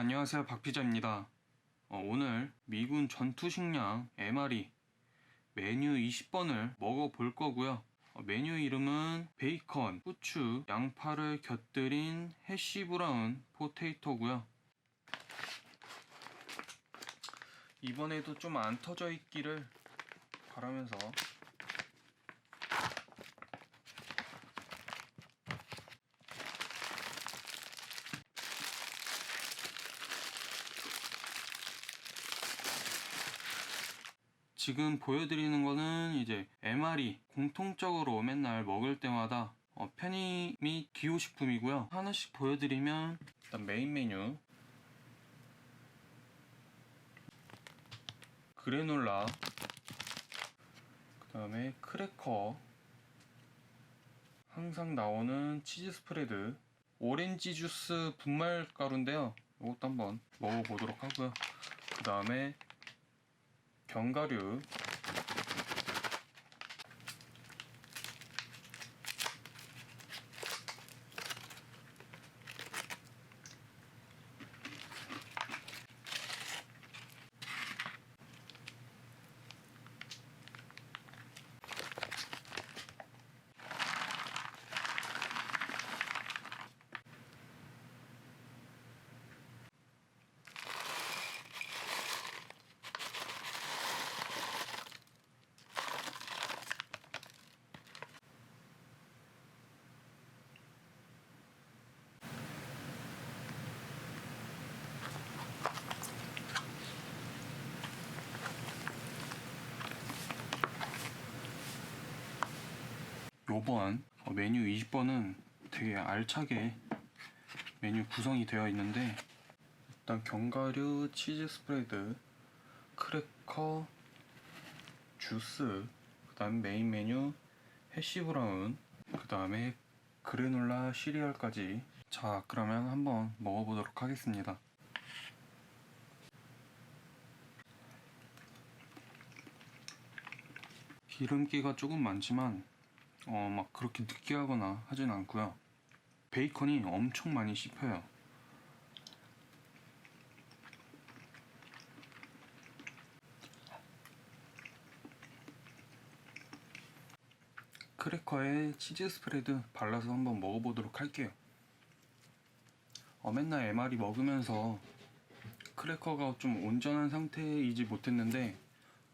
안녕하세요. 박피자입니다. 어, 오늘 미군 전투식량 MRE 메뉴 20번을 먹어볼 거고요. 어, 메뉴 이름은 베이컨, 후추, 양파를 곁들인 해시 브라운 포테이토고요. 이번에도 좀 안 터져 있기를 바라면서 지금 보여드리는 거는 이제 MR이 공통적으로 맨날 먹을 때마다 어, 편의 및 기호식품이고요. 하나씩 보여드리면 일단 메인 메뉴 그래놀라 그 다음에 크래커 항상 나오는 치즈 스프레드 오렌지 주스 분말 가루인데요. 이것도 한번 먹어보도록 하고요. 그 다음에 견과류 요번 어, 메뉴 20번은 되게 알차게 메뉴 구성이 되어 있는데 일단 견과류, 치즈 스프레드, 크래커, 주스, 그 다음 메인 메뉴 해시 브라운, 그 다음에 그래놀라 시리얼까지. 자 그러면 한번 먹어보도록 하겠습니다. 기름기가 조금 많지만 어, 막 그렇게 느끼하거나 하진 않고요. 베이컨이 엄청 많이 씹혀요. 크래커에 치즈 스프레드 발라서 한번 먹어보도록 할게요. 어, 맨날 MR이 먹으면서 크래커가 좀 온전한 상태이지 못했는데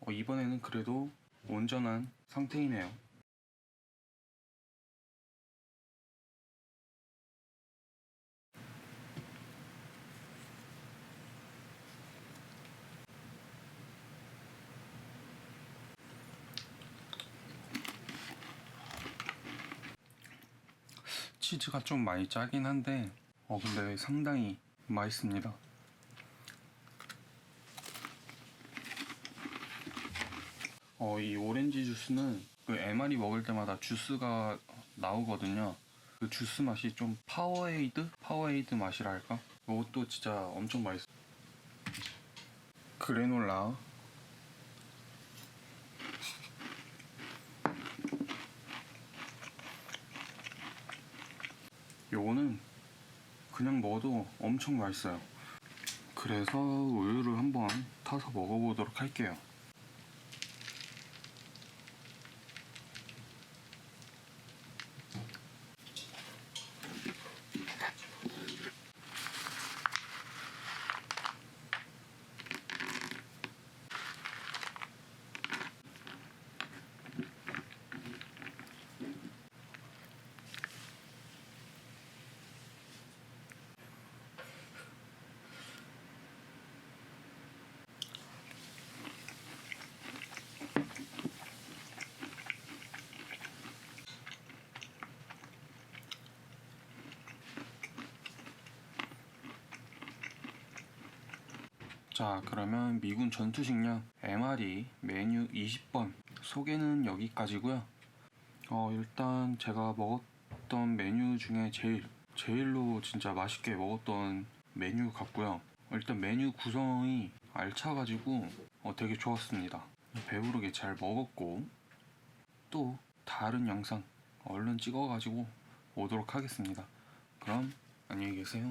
어, 이번에는 그래도 온전한 상태이네요. 치즈가 좀 많이 짜긴 한데 어 근데 상당히 맛있습니다. 어 이 오렌지 주스는 그 MR이 먹을 때마다 주스가 나오거든요. 그 주스 맛이 좀 파워에이드? 파워에이드 맛이랄까? 이것도 진짜 엄청 맛있어. 그래놀라 요거는 그냥 먹어도 엄청 맛있어요. 그래서 우유를 한번 타서 먹어보도록 할게요. 자, 그러면 미군 전투식량 MRE 메뉴 20번 소개는 여기까지고요. 어, 일단 제가 먹었던 메뉴 중에 제일 제일로 진짜 맛있게 먹었던 메뉴 같고요. 일단 메뉴 구성이 알차가지고 어, 되게 좋았습니다. 배부르게 잘 먹었고 또 다른 영상 얼른 찍어가지고 오도록 하겠습니다. 그럼 안녕히 계세요.